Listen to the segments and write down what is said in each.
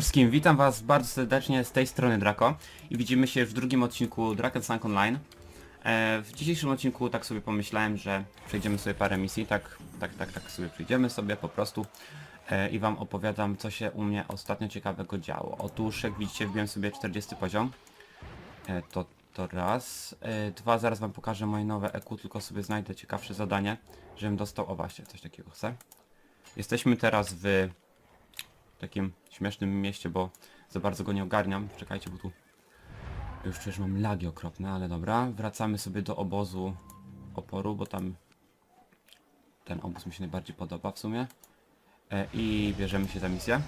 Siemanko witam was bardzo serdecznie z tej strony Draco i widzimy się w drugim odcinku Draken Sank Online. E, w dzisiejszym odcinku tak sobie pomyślałem, że przejdziemy sobie parę misji, tak, tak, tak, tak sobie przejdziemy sobie po prostu e, i wam opowiadam co się u mnie ostatnio ciekawego działo. Otóż jak widzicie wbiłem sobie 40 poziom, e, to, to raz. E, dwa, zaraz wam pokażę moje nowe EQ, tylko sobie znajdę ciekawsze zadanie, żebym dostał, o właśnie, coś takiego chcę. Jesteśmy teraz w takim śmiesznym mieście, bo za bardzo go nie ogarniam. Czekajcie, bo tu już przecież mam lagi okropne, ale dobra. Wracamy sobie do obozu oporu, bo tam ten obóz mi się najbardziej podoba w sumie. E, I bierzemy się za misję.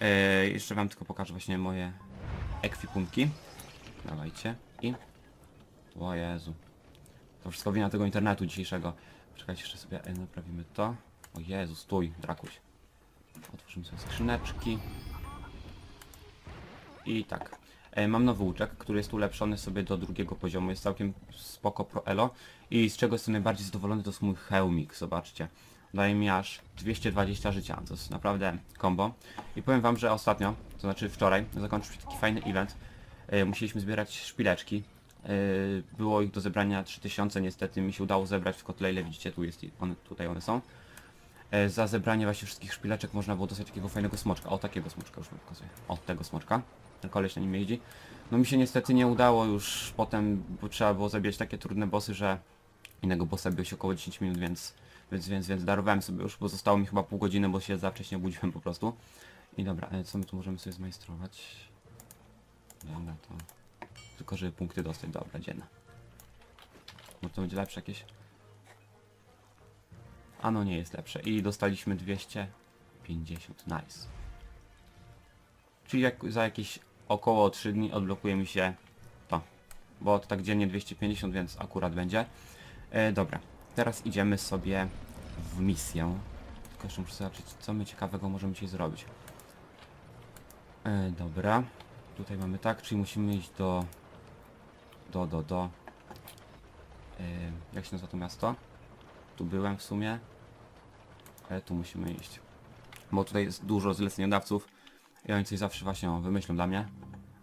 E, jeszcze wam tylko pokażę właśnie moje ekwipunki. Dawajcie. I... O Jezu. To wszystko wina tego internetu dzisiejszego. Czekajcie, jeszcze sobie e, naprawimy to. O Jezu, stój, Drakuś. Otworzymy sobie skrzyneczki. I tak. E, mam nowy łuczek, który jest ulepszony sobie do drugiego poziomu. Jest całkiem spoko pro elo. I z czego jestem najbardziej zadowolony to jest mój hełmik. Zobaczcie. Daje mi aż 220 życia. To jest naprawdę combo. I powiem wam, że ostatnio, to znaczy wczoraj, zakończył się taki fajny event. E, musieliśmy zbierać szpileczki. E, było ich do zebrania 3000. Niestety mi się udało zebrać tylko tyle ile widzicie. Tu jest, one, tutaj one są. E, za zebranie właśnie wszystkich szpileczek można było dostać takiego fajnego smoczka. O, takiego smoczka już wam pokazuję. O, tego smoczka. Ten koleś na nim jeździ. No mi się niestety nie udało już potem, bo trzeba było zabijać takie trudne bossy, że innego bossa biło się około 10 minut, więc, więc, więc, więc darowałem sobie już, bo zostało mi chyba pół godziny, bo się za wcześnie obudziłem po prostu. I dobra, e, co my tu możemy sobie zmajstrować? Dobra, to... Tylko żeby punkty dostać, dobra, dzienne. No to będzie lepsze jakieś? A no nie jest lepsze. I dostaliśmy 250. Nice. Czyli jak za jakieś około 3 dni odblokuje mi się to. Bo to tak dziennie 250, więc akurat będzie. E, dobra. Teraz idziemy sobie w misję. Tylko jeszcze muszę zobaczyć, co my ciekawego możemy dzisiaj zrobić. E, dobra. Tutaj mamy tak, czyli musimy iść do... Do, do, do... E, jak się nazywa to miasto? Tu byłem w sumie. Ale tu musimy iść. Bo tutaj jest dużo zleceniodawców i oni coś zawsze właśnie wymyślą dla mnie.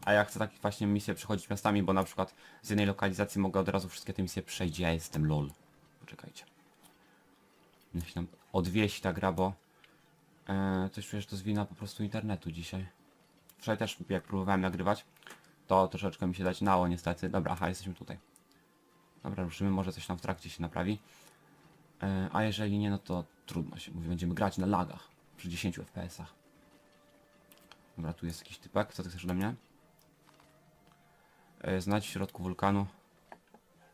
A ja chcę takie właśnie misje przechodzić miastami, bo na przykład z jednej lokalizacji mogę od razu wszystkie te misje przejść. Ja jestem lol. Poczekajcie. Niech się nam ta gra, bo e, coś że to jest wina po prostu internetu dzisiaj. Wczoraj też jak próbowałem nagrywać, to troszeczkę mi się dać nało niestety. Dobra, aha, jesteśmy tutaj. Dobra, ruszymy, może coś tam w trakcie się naprawi. E, a jeżeli nie, no to trudno się mówi. Będziemy grać na lagach przy 10 FPS-ach. Dobra, tu jest jakiś typek. Co ty chcesz ode mnie? E, znać w środku wulkanu.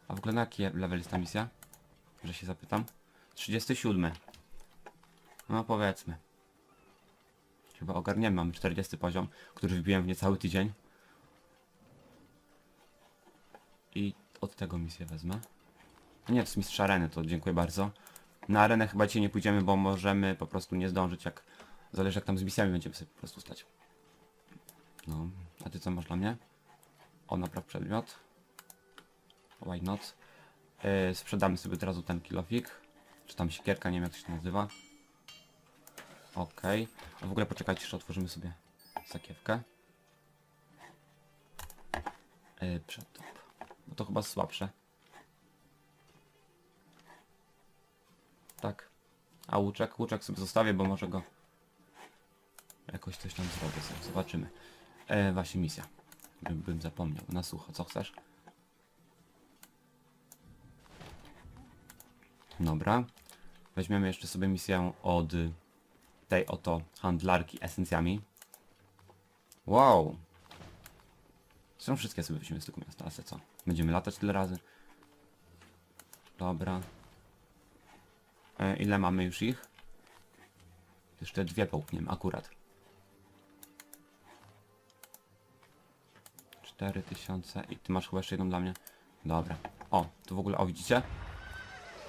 A w ogóle na jaki level jest ta misja? Że się zapytam. 37. No powiedzmy. Chyba ogarniemy. Mamy 40 poziom, który wbiłem w niecały tydzień. I od tego misję wezmę. Nie, to jest mistrz areny, to dziękuję bardzo. Na arenę chyba dzisiaj nie pójdziemy, bo możemy po prostu nie zdążyć, jak... Zależy jak tam z misjami będziemy sobie po prostu stać. No, a ty co masz dla mnie? O, napraw przedmiot. Why not? Yy, sprzedamy sobie od razu ten kilofik. Czy tam siekierka, nie wiem jak to się nazywa. Okej. A w ogóle poczekajcie, jeszcze otworzymy sobie sakiewkę. Yy, przedtop. Bo to chyba słabsze. Tak. A łuczek? Łuczek sobie zostawię, bo może go jakoś coś tam zrobię sobie. Zobaczymy. E, właśnie misja. Bym, zapomniał. Na sucho. Co chcesz? Dobra. Weźmiemy jeszcze sobie misję od tej oto handlarki esencjami. Wow. Są wszystkie sobie weźmiemy z tego miasta, ale co? Będziemy latać tyle razy. Dobra. E, ile mamy już ich? Jeszcze dwie połkniemy, akurat. 4000 i ty masz chyba jeszcze jedną dla mnie. Dobra. O, tu w ogóle, o widzicie?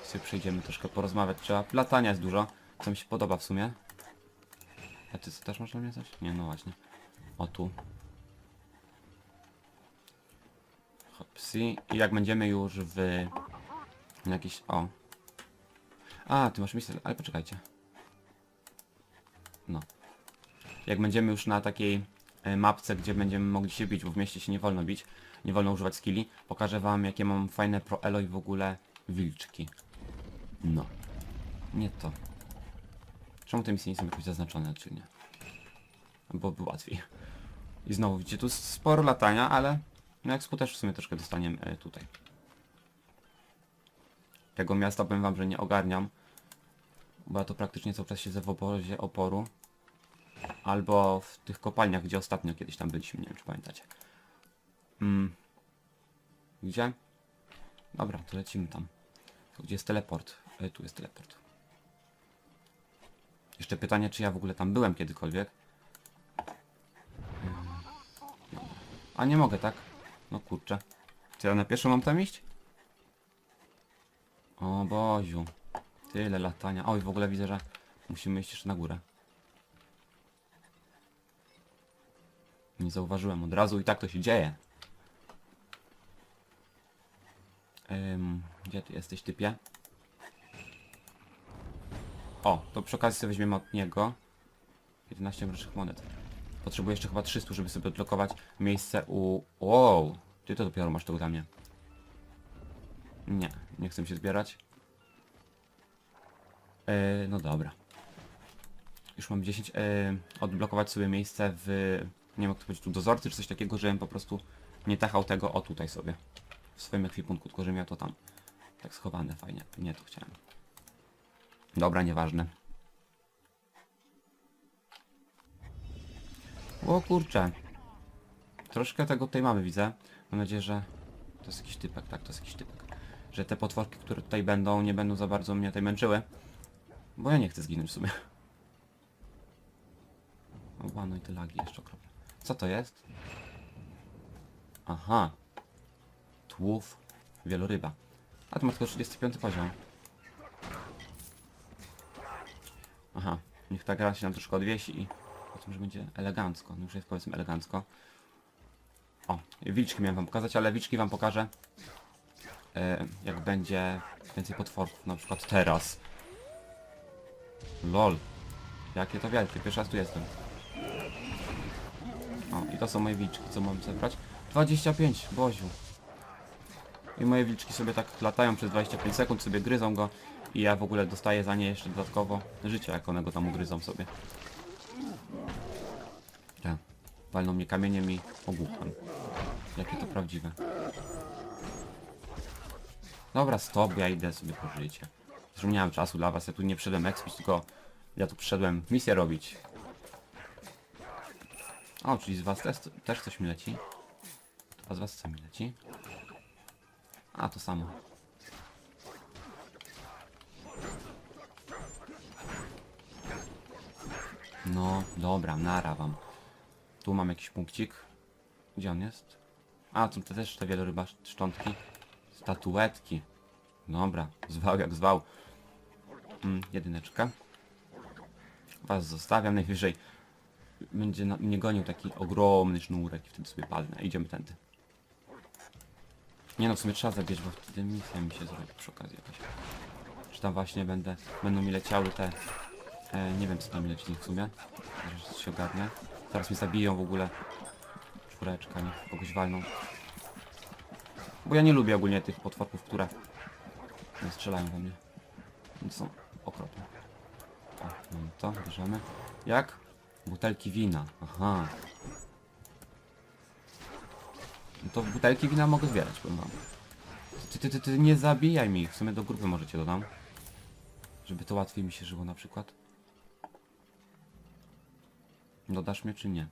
Sobie przejdziemy troszkę porozmawiać. Trzeba, latania jest dużo, co mi się podoba w sumie. A ty co, też masz dla mnie coś? Nie, no właśnie. O, tu. Hopsi. I jak będziemy już w... Jakiś... O. A, ty masz misję, ale poczekajcie. No. jak będziemy już na takiej e, mapce, gdzie będziemy mogli się bić, bo w mieście się nie wolno bić, nie wolno używać skilli, pokażę wam jakie mam fajne pro elo i w ogóle wilczki. No. Nie to. Czemu te misje nie są jakoś zaznaczone, czy nie? Bo by łatwiej. I znowu widzicie, tu sporo latania, ale no jak też w sumie troszkę dostaniemy e, tutaj. Tego miasta powiem wam, że nie ogarniam. Bo ja to praktycznie cały czas siedzę w obozie oporu. Albo w tych kopalniach, gdzie ostatnio kiedyś tam byliśmy, nie wiem czy pamiętacie. Mm. Gdzie? Dobra, to lecimy tam. Gdzie jest teleport? E, tu jest teleport. Jeszcze pytanie, czy ja w ogóle tam byłem kiedykolwiek. Mm. A nie mogę, tak? No kurczę. Czy ja na pierwszą mam tam iść? O Boziu. Tyle latania. Oj, w ogóle widzę, że musimy iść jeszcze na górę. Nie zauważyłem od razu i tak to się dzieje. Ym, gdzie ty jesteś, typie? O, to przy okazji sobie weźmiemy od niego 11 mrocznych monet. Potrzebuję jeszcze chyba 300, żeby sobie odblokować miejsce u... Wow! Ty to dopiero masz to dla mnie. Nie, nie chcę się zbierać. Yy, no dobra. Już mam 10. Yy, odblokować sobie miejsce w... Nie wiem jak to powiedzieć, tu dozorcy czy coś takiego, żebym po prostu nie tachał tego o tutaj sobie. W swoim ekwipunku, tylko żebym miał to tam. Tak schowane fajnie. Nie, to chciałem. Dobra, nieważne. O kurczę. Troszkę tego tutaj mamy, widzę. Mam nadzieję, że to jest jakiś typek, tak, to jest jakiś typek. Że te potworki, które tutaj będą, nie będą za bardzo mnie tutaj męczyły. Bo ja nie chcę zginąć w sumie. O, ła, no i te lagi jeszcze okropne. Co to jest? Aha. Tłów wieloryba. A to ma tylko 35 poziom. Aha. Niech ta gra się nam troszkę odwiesi i potem, że będzie elegancko. No już jest powiedzmy elegancko. O, wilczki miałem wam pokazać, ale wilczki wam pokażę. E, jak będzie więcej potworów, na przykład teraz. LOL. Jakie to wielkie, pierwszy raz tu jestem. O, i to są moje wilczki, co mam zebrać? 25, Boziu. I moje wilczki sobie tak latają przez 25 sekund, sobie gryzą go i ja w ogóle dostaję za nie jeszcze dodatkowo życie, jak one go tam ugryzą sobie. Tak. Walną mnie kamieniem i ogłucham. Jakie to prawdziwe. Dobra, stop, ja idę sobie po życie. Zresztą czasu dla was, ja tu nie przyszedłem expić, tylko ja tu przyszedłem misję robić. O, czyli z was też, też coś mi leci. A z was co mi leci? A, to samo. No, dobra, nara wam. Tu mam jakiś punkcik. Gdzie on jest? A, tu te też te wieloryba szczątki. Statuetki. Dobra, zwał jak zwał. Mm, jedyneczka. Was zostawiam najwyżej. Będzie na, mnie gonił taki ogromny sznurek i wtedy sobie palnę. Idziemy tędy. Nie no, w sumie trzeba zabierz, bo wtedy misja mi się zrobi przy okazji jakaś. Czy tam właśnie będę, będą mi leciały te... E, nie wiem co tam mi leci w sumie. Zaraz się ogarnę. Teraz mnie zabiją w ogóle. Czwóreczka, niech kogoś walną. Bo ja nie lubię ogólnie tych potworków, które strzelają we mnie. Są okropne. O, mamy to, bierzemy. Jak? Butelki wina. Aha. No to butelki wina mogę zbierać, powiem wam. Ty, ty, ty, ty nie zabijaj mi. W sumie do grupy możecie dodam. Żeby to łatwiej mi się żyło na przykład. Dodasz mnie czy nie?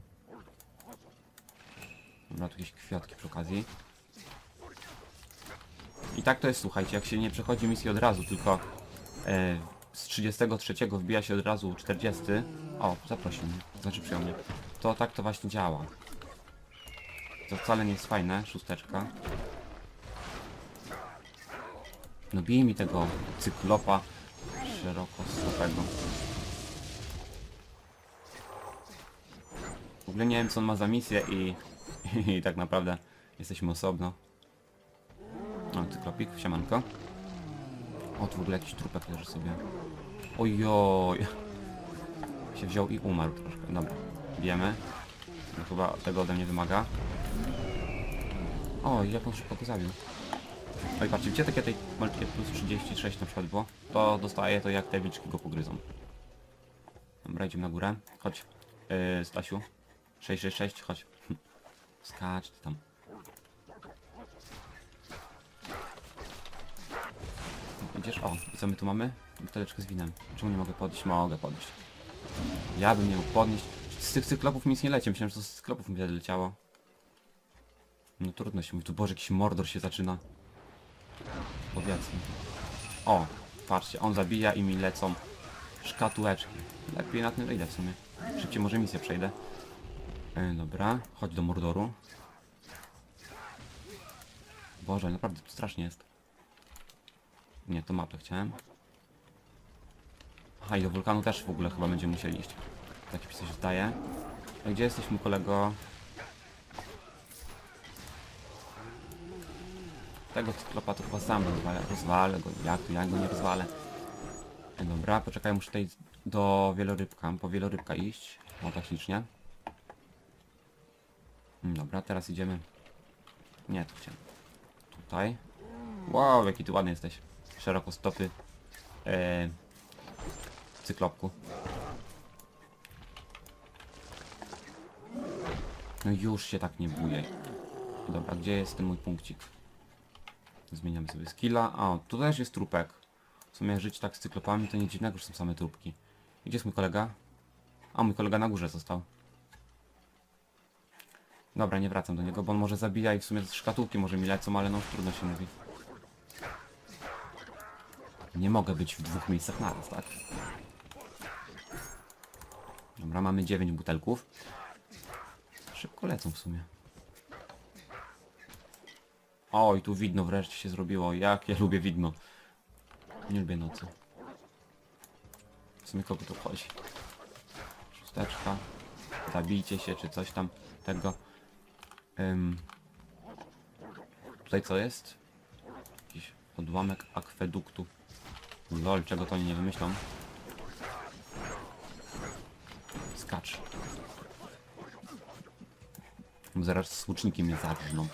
Dobra, tu jakieś kwiatki przy okazji. I tak to jest, słuchajcie, jak się nie przechodzi misji od razu, tylko e, z 33 wbija się od razu 40. O, zaprosił mnie, znaczy przyjął mnie. To tak to właśnie działa. To wcale nie jest fajne, szósteczka. No bij mi tego cyklopa szerokostopego. W ogóle nie wiem co on ma za misję i, i tak naprawdę jesteśmy osobno. O, cyklopik, siemanko. O, tu w ogóle jakiś trupek leży sobie. Ojoj. Się wziął i umarł troszkę, dobra. Wiemy. No, chyba tego ode mnie wymaga. O, jak on szybko go zabił. Oj, patrzcie, gdzie takie tej malutkie plus 36 na przykład było? To dostaje to jak te wilczki go pogryzą. Dobra, idziemy na górę. Chodź, yy, Stasiu. 666, chodź. Skacz ty tam. Idziesz? O, co my tu mamy? Buteleczkę z winem. Czemu nie mogę podnieść? Mogę podnieść. Ja bym nie mógł podnieść. Z tych cyklopów nic nie leci. Myślałem, że to z cyklopów mi leciało. No trudno się mówi. Tu Boże, jakiś mordor się zaczyna. Powiedzmy. O, patrzcie, on zabija i mi lecą szkatułeczki. Lepiej na tym wyjdę w sumie. Szybciej może misję przejdę. E, dobra, chodź do mordoru. Boże, naprawdę tu strasznie jest. Nie, to mapę chciałem. Aha, i do wulkanu też w ogóle chyba będziemy musieli iść. Tak mi coś zdaje. A gdzie jesteśmy, kolego? Tego cyklopa to chyba sam rozwalę. Rozwalę go. Jak to? Ja go nie rozwalę. E, Dobra, poczekaj, muszę tutaj do wielorybka, po wielorybka iść. O, tak ślicznie. Mm, Dobra, teraz idziemy. Nie, tu chciałem. Tutaj. Wow, jaki ty ładny jesteś. Szeroko stopy. E, cyklopku. No już się tak nie bujaj. Dobra, gdzie jest ten mój punkcik? Zmieniam sobie skilla. A, tu też jest trupek. W sumie żyć tak z cyklopami to nie dziwnego, że są same trupki. Gdzie jest mój kolega? A, mój kolega na górze został. Dobra, nie wracam do niego, bo on może zabija i w sumie z szkatułki może mi lecą, ale no trudno się mówi. Nie mogę być w dwóch miejscach naraz, tak? Dobra, mamy 9 butelków. Szybko lecą w sumie. Oj, tu widno wreszcie się zrobiło. Jak ja lubię widno. Nie lubię nocy. W sumie kogo tu chodzi? Szósteczka. Zabijcie się, czy coś tam tego. Ym. Tutaj co jest? Jakiś odłamek akweduktu. Lol, czego to oni nie wymyślą. Skacz. Zaraz słuczniki mnie zarżną.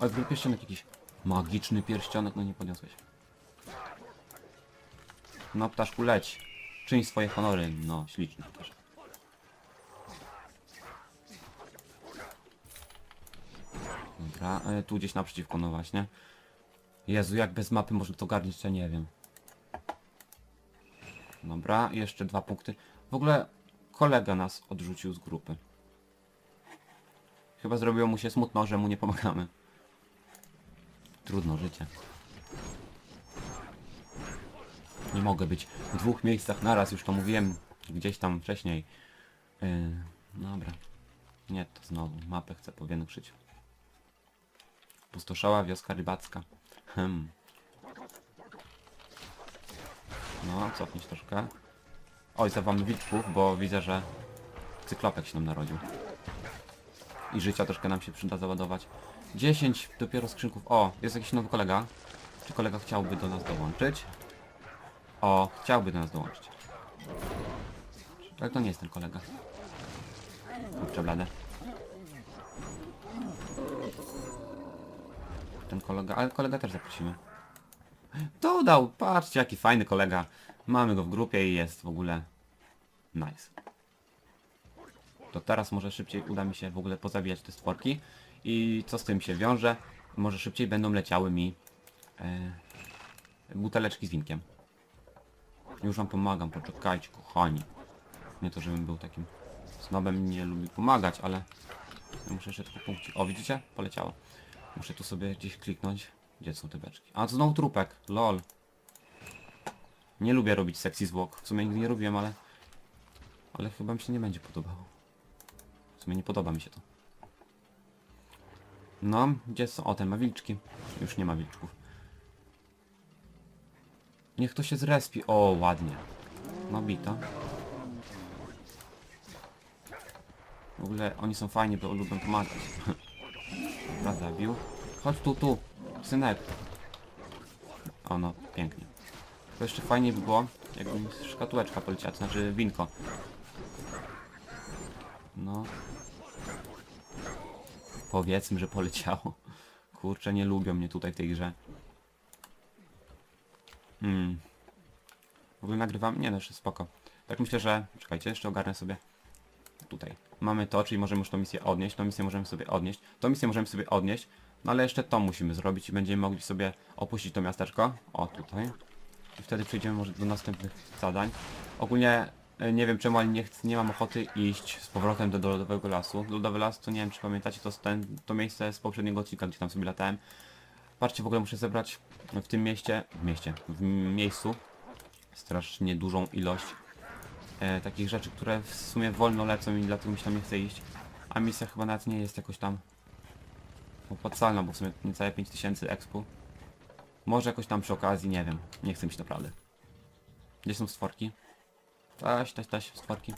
Oj, w ogóle pierścionek jakiś magiczny pierścionek, no nie podniosłeś. No ptaszku leć. Czyń swoje honory. No, śliczny też. Dobra, e, tu gdzieś naprzeciwko, no właśnie. Jezu, jak bez mapy można to garnić, ja nie wiem. Dobra, jeszcze dwa punkty. W ogóle kolega nas odrzucił z grupy. Chyba zrobiło mu się smutno, że mu nie pomagamy. Trudno życie. Nie mogę być w dwóch miejscach naraz, już to mówiłem gdzieś tam wcześniej. Yy, dobra. Nie, to znowu. Mapę chcę powiększyć. Pustoszała wioska rybacka. Hmm. No, cofnąć troszkę. Oj, zawam wilczków, bo widzę, że cyklopek się nam narodził. I życia troszkę nam się przyda załadować. 10 dopiero skrzynków. O, jest jakiś nowy kolega. Czy kolega chciałby do nas dołączyć? O, chciałby do nas dołączyć. Ale to nie jest ten kolega. Kurczę blade. Ten kolega, ale kolega też zaprosimy. Dodał, patrzcie jaki fajny kolega. Mamy go w grupie i jest w ogóle nice. To teraz może szybciej uda mi się w ogóle pozabijać te stworki. I co z tym się wiąże? Może szybciej będą leciały mi e, buteleczki z winkiem. Już wam pomagam, poczekajcie kochani. Nie to, żebym był takim snobem, nie lubi pomagać, ale muszę jeszcze tylko punkcik. O, widzicie? Poleciało. Muszę tu sobie gdzieś kliknąć. Gdzie są te beczki? A, znowu trupek. Lol. Nie lubię robić sexy zwłok. W sumie nigdy nie robiłem, ale... Ale chyba mi się nie będzie podobało. W sumie nie podoba mi się to. No, gdzie są? O, ten ma wilczki. Już nie ma wilczków. Niech to się zrespi. O, ładnie. No, bita. W ogóle oni są fajni, bo lubią pomagać. Dobra, zabił. Chodź tu, tu. Synek. O no, pięknie. To jeszcze fajnie by było, jakby mi szkatułeczka poleciała, to znaczy winko. No. Powiedzmy, że poleciało. Kurczę, nie lubią mnie tutaj w tej grze. Hmm. W ogóle nagrywam? Nie no, jeszcze spoko. Tak myślę, że... Czekajcie, jeszcze ogarnę sobie. Tutaj. Mamy to, czyli możemy już tą misję odnieść. Tą misję możemy sobie odnieść. Tą misję możemy sobie odnieść. No ale jeszcze to musimy zrobić i będziemy mogli sobie opuścić to miasteczko. O, tutaj. I wtedy przejdziemy może do następnych zadań. Ogólnie e, nie wiem czemu, ale nie, chcę, nie mam ochoty iść z powrotem do, do lodowego lasu. Lodowy las to nie wiem czy pamiętacie, to, ten, to miejsce z poprzedniego odcinka, gdzie tam sobie latałem. Patrzcie, w ogóle muszę zebrać w tym mieście, w mieście, w miejscu strasznie dużą ilość e, takich rzeczy, które w sumie wolno lecą i dlatego mi się tam nie chce iść. A misja chyba nawet nie jest jakoś tam opłacalna, bo w sumie niecałe 5000 expu. Może jakoś tam przy okazji, nie wiem. Nie chcę mi się naprawdę. Gdzie są stworki? Taś, taś, taś, stworki.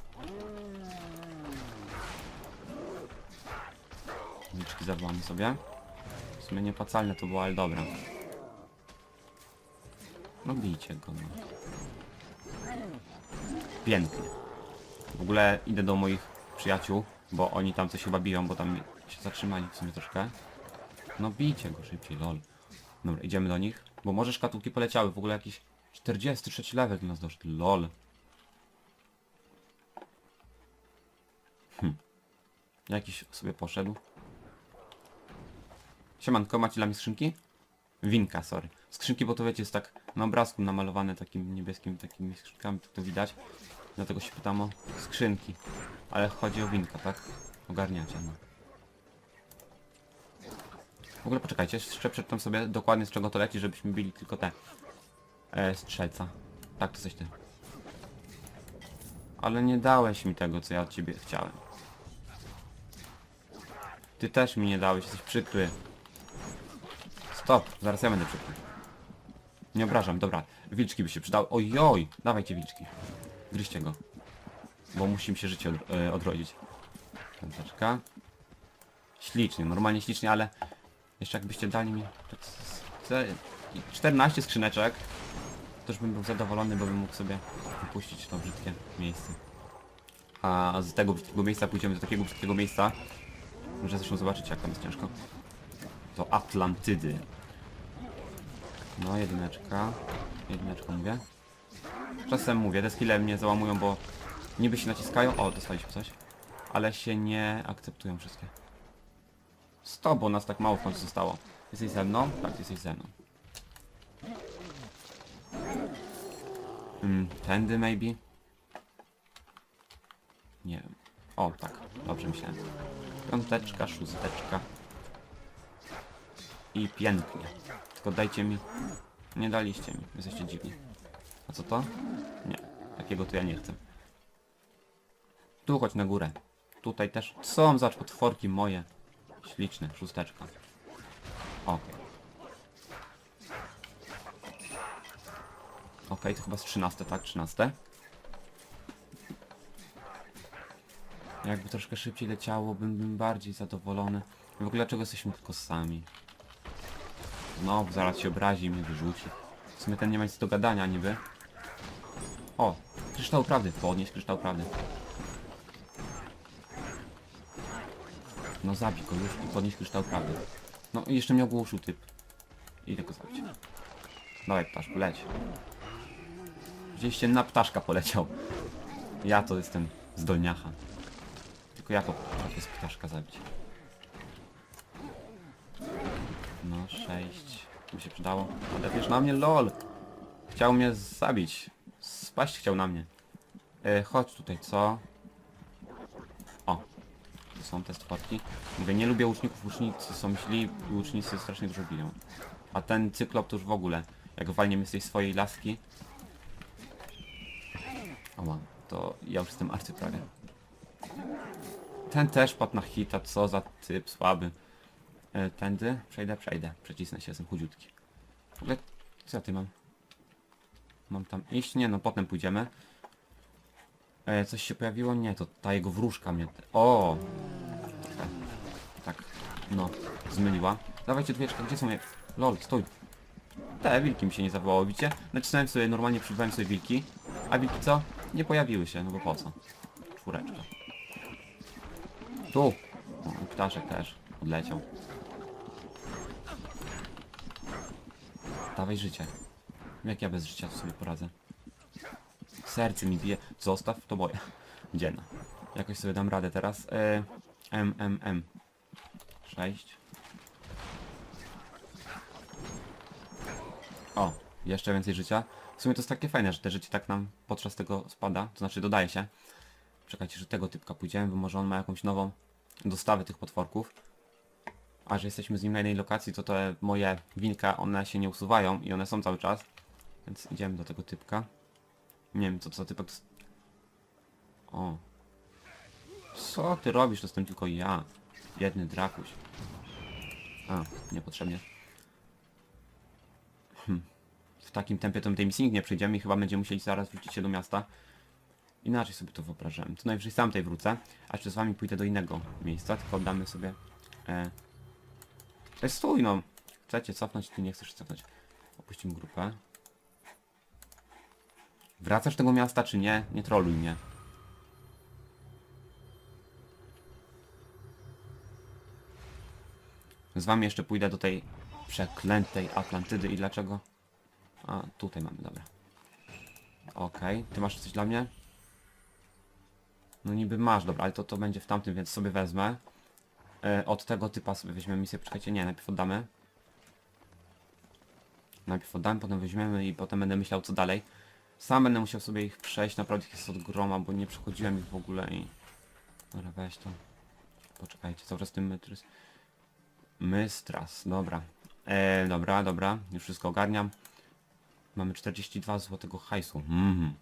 Liczki zawołamy sobie. W sumie nieopłacalne to było, ale dobra. No bijcie go, no. Pięknie. W ogóle idę do moich przyjaciół, bo oni tam coś chyba biją, bo tam się zatrzymali w sumie troszkę. No bijcie go szybciej, lol. Dobra, idziemy do nich, bo może szkatułki poleciały, w ogóle jakiś 43 level do nas doszedł, lol. Hm. Jakiś sobie poszedł. Siemanko, macie dla mnie skrzynki? Winka, sorry. Skrzynki, bo to wiecie, jest tak na obrazku namalowane takim niebieskim, takimi skrzynkami, to, to widać. Dlatego się pytam o skrzynki. Ale chodzi o winka, tak? Ogarniacie, no. W ogóle poczekajcie, jeszcze przedtem sobie dokładnie z czego to leci, żebyśmy bili tylko te e, strzelca. Tak, to coś ty. Ale nie dałeś mi tego, co ja od ciebie chciałem. Ty też mi nie dałeś, jesteś przykry. Stop, zaraz ja będę przykry. Nie obrażam, dobra. Wilczki by się przydały. Ojoj, dawajcie wilczki. Gryźcie go. Bo musi mi się życie od, e, odrodzić. Piąteczka. Ślicznie, normalnie ślicznie, ale jeszcze jakbyście dali mi tak z- z- 14 skrzyneczek, to już bym był zadowolony, bo bym mógł sobie wypuścić to brzydkie miejsce. A z tego brzydkiego miejsca pójdziemy do takiego brzydkiego miejsca, że zresztą zobaczycie jak tam jest ciężko. To Atlantydy. No, jedyneczka. Jedyneczka mówię. Czasem mówię, te skille mnie załamują, bo niby się naciskają. O, dostaliśmy coś. Ale się nie akceptują wszystkie. Stop, bo nas tak mało w końcu zostało. Jesteś ze mną? Tak, jesteś ze mną. Hmm, tędy maybe? Nie wiem. O, tak. Dobrze myślałem. Piąteczka, szósteczka. I pięknie. Tylko dajcie mi... Nie daliście mi. Jesteście dziwni. A co to? Nie. Takiego to ja nie chcę. Tu chodź na górę. Tutaj też. Są zacz potworki moje. Śliczne. Szósteczka. Okej. Okej, to chyba z 13, tak? 13. Jakby troszkę szybciej leciało, bym, bym bardziej zadowolony. W ogóle dlaczego jesteśmy tylko sami? Znowu zaraz się obrazi i mnie wyrzuci. W sumie ten nie ma nic do gadania niby. O, kryształ prawdy. Podnieś kryształ prawdy. No zabij go już i podnieś kryształ prawdy. No i jeszcze mnie ogłuszył typ. Idę go zabić. Dawaj ptaszku, leć. Gdzieś na ptaszka poleciał. Ja to jestem zdolniacha. Tylko ja potrafię z ptaszka zabić. No, sześć. Mi się przydało. Ale wiesz na mnie, lol. Chciał mnie zabić. Spaść chciał na mnie. E, chodź tutaj, co? Są te stworki. Mówię, nie lubię łuczników. Łucznicy są źli i łucznicy strasznie dużo biją. A ten cyklop to już w ogóle. Jak walnie mnie z tej swojej laski. Oła, to ja już jestem arcyprawie. Ten też padł na hita, co za typ słaby. E, tędy? Przejdę, przejdę. Przecisnę się, jestem chudziutki. W ogóle, co ja ty mam? Mam tam iść? Nie, no potem pójdziemy. E, coś się pojawiło? Nie, to ta jego wróżka mnie... O! Tak, no, zmyliła. Dawajcie dwójeczkę, gdzie są je? Lol, stój. Te wilki mi się nie zawołały, widzicie? Nacisnąłem sobie, normalnie przybyłem sobie wilki. A wilki co? Nie pojawiły się, no bo po co? Czwóreczka. Tu! O, ptaszek też odleciał. Dawaj życie. Jak ja bez życia to sobie poradzę? Serce mi bije. Zostaw, to boję. Dziena. Jakoś sobie dam radę teraz. E, M, M, M. 6. O, jeszcze więcej życia. W sumie to jest takie fajne, że te życie tak nam podczas tego spada, to znaczy dodaje się. Czekajcie, że tego typka pójdziemy, bo może on ma jakąś nową dostawę tych potworków. A że jesteśmy z nim na jednej lokacji, to te moje winka, one się nie usuwają i one są cały czas. Więc idziemy do tego typka. Nie wiem, co to za jest... O. Co ty robisz? To jestem tylko ja. Biedny Drakuś. A, niepotrzebnie. Hm. W takim tempie to tej misji nie przyjdziemy i chyba będziemy musieli zaraz wrócić się do miasta. Inaczej sobie to wyobrażałem. To najwyżej sam tutaj wrócę, a jeszcze z wami pójdę do innego miejsca, tylko oddamy sobie... E... Ej, stój no! Chcecie cofnąć, ty nie chcesz cofnąć. Opuścimy grupę. Wracasz tego miasta, czy nie? Nie troluj mnie. Z wami jeszcze pójdę do tej przeklętej Atlantydy i dlaczego? A, tutaj mamy, dobra. Okej, ty masz coś dla mnie? No niby masz, dobra, ale to to będzie w tamtym, więc sobie wezmę. E, od tego typa sobie weźmiemy misję, poczekajcie, nie, najpierw oddamy. Najpierw oddamy, potem weźmiemy i potem będę myślał co dalej. Sam będę musiał sobie ich przejść, naprawdę ich jest od groma, bo nie przechodziłem ich w ogóle i... Dobra, weź to. Poczekajcie, cały czas tym metrys... Mystras, dobra. E, dobra, dobra, już wszystko ogarniam. Mamy 42 złotego hajsu. Mhm.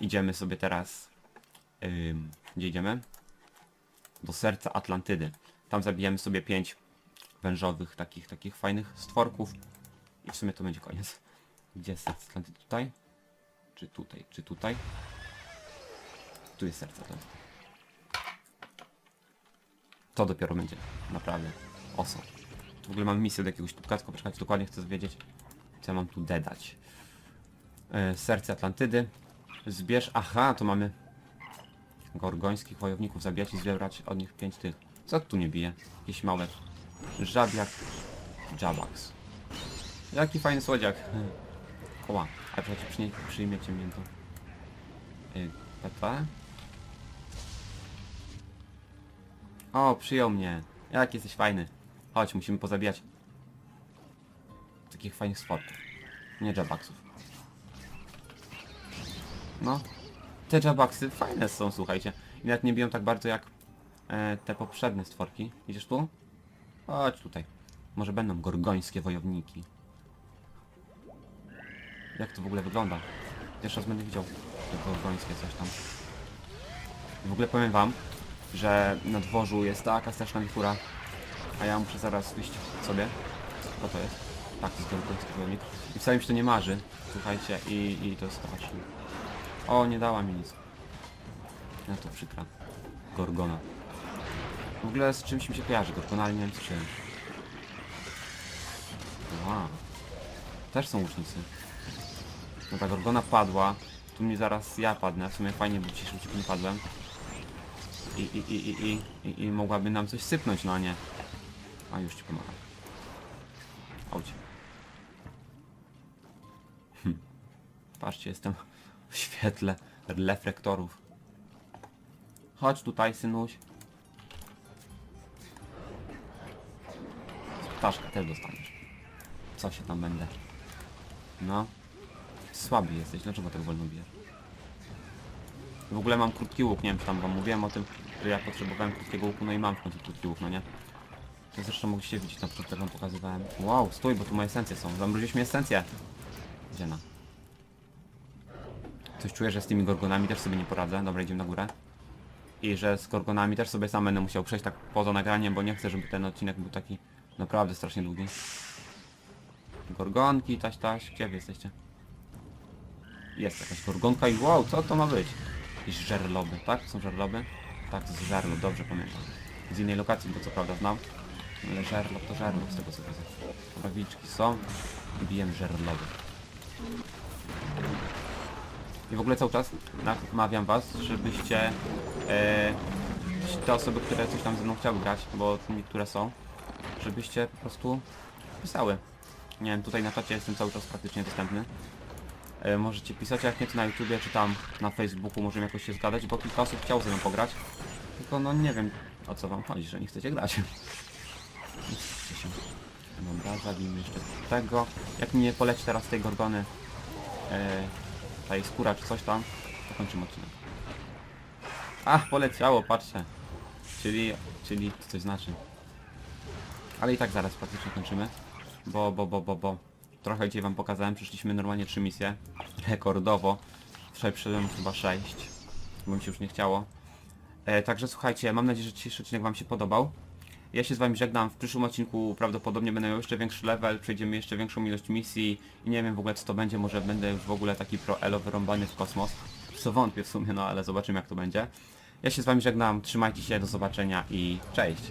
Idziemy sobie teraz... Ym, gdzie idziemy? Do serca Atlantydy. Tam zabijemy sobie 5 wężowych, takich, takich fajnych stworków. I w sumie to będzie koniec. Gdzie jest serce Atlantydy? Tutaj? Czy tutaj? Czy tutaj? Tu jest serce Atlantydy. To dopiero będzie. Naprawdę. Oso. Tu w ogóle mam misję do jakiegoś tubka, tylko poczekajcie, dokładnie chcę wiedzieć, co ja mam tu dedać. E, serce Atlantydy. Zbierz... Aha, to mamy gorgońskich wojowników zabijać i zbierać od nich pięć tych. Co tu nie bije? Jakiś małe. Żabiak. Jabax. Jaki fajny słodziak. Koła. A przecież przyjmiecie mnie to. PP? O, przyjął mnie. Jak jesteś fajny. Chodź, musimy pozabijać takich fajnych stworków. Nie Jabaxów. No. Te Jabaxy fajne są, słuchajcie. I nawet nie biją tak bardzo jak e, te poprzednie stworki. Idziesz tu? Chodź tutaj. Może będą gorgońskie wojowniki. Jak to w ogóle wygląda? Pierwszy raz będę widział te gorgońskie coś tam. W ogóle powiem wam, że na dworzu jest taka straszna wichura, a ja muszę zaraz wyjść sobie. Co to jest? Tak, to jest gorgoński wojownik. I wcale mi się to nie marzy, słuchajcie, i, i to jest straszne. O, nie dała mi nic. No to przykra. Gorgona. W ogóle z czymś mi się kojarzy, Gorgona, ale nie wiem z czym. Wow. Też są łucznicy. No ta Gorgona padła. Tu mi zaraz ja padnę. W sumie fajnie, bo dzisiaj szybciej padłem. I, i, i, i, i, i, i mogłaby nam coś sypnąć, no nie. A już ci pomagam. Auć. Hm. Patrzcie, jestem w świetle reflektorów. Chodź tutaj, synuś. Ptaszka też dostaniesz. Co się tam będę? No. Słaby jesteś, dlaczego tak wolno bijesz? W ogóle mam krótki łuk, nie wiem czy tam wam mówiłem o tym, że ja potrzebowałem krótkiego łuku, no i mam w końcu krótki łuk, no nie? To zresztą mogliście widzieć na przykład, jak wam pokazywałem. Wow, stój, bo tu moje esencje są. Zamroziliśmy esencję. Gdzie na? Coś czuję, że z tymi gorgonami też sobie nie poradzę. Dobra, idziemy na górę. I że z gorgonami też sobie sam będę musiał przejść tak poza nagraniem, bo nie chcę, żeby ten odcinek był taki naprawdę strasznie długi. Gorgonki, taś, taś, gdzie wy jesteście? Jest jakaś gorgonka i wow, co to ma być? Jakieś żerloby, tak? Są żerloby? Tak, to jest dobrze pamiętam. Z innej lokacji, bo co prawda znam. Ale żerlob to żerlob, z tego co widzę. Dobra, są. I bijemy żerloby. I w ogóle cały czas namawiam was, żebyście e, te osoby, które coś tam ze mną chciały grać, bo niektóre są, żebyście po prostu pisały. Nie wiem, tutaj na czacie jestem cały czas praktycznie dostępny. E, możecie pisać, jak nie to na YouTubie czy tam na Facebooku możemy jakoś się zgadać, bo kilka osób chciało ze mną pograć. Tylko no nie wiem o co wam chodzi, że nie chcecie grać. Dobra, zabijmy jeszcze tego. Jak mi nie poleci teraz tej gorgony e, ta jej skóra czy coś tam, to kończymy odcinek. Ach, poleciało, patrzcie. Czyli, czyli to coś znaczy. Ale i tak zaraz praktycznie kończymy. Bo, bo, bo, bo, bo. Trochę dzisiaj wam pokazałem, przeszliśmy normalnie trzy misje. Rekordowo. Wczoraj przyszedłem chyba 6. Bo mi się już nie chciało. E, także słuchajcie, mam nadzieję, że dzisiejszy odcinek wam się podobał. Ja się z wami żegnam. W przyszłym odcinku prawdopodobnie będę miał jeszcze większy level, przejdziemy jeszcze większą ilość misji i nie wiem w ogóle co to będzie, może będę już w ogóle taki pro elo wyrąbany w kosmos. Co wątpię w sumie, no ale zobaczymy jak to będzie. Ja się z wami żegnam, trzymajcie się, do zobaczenia i cześć!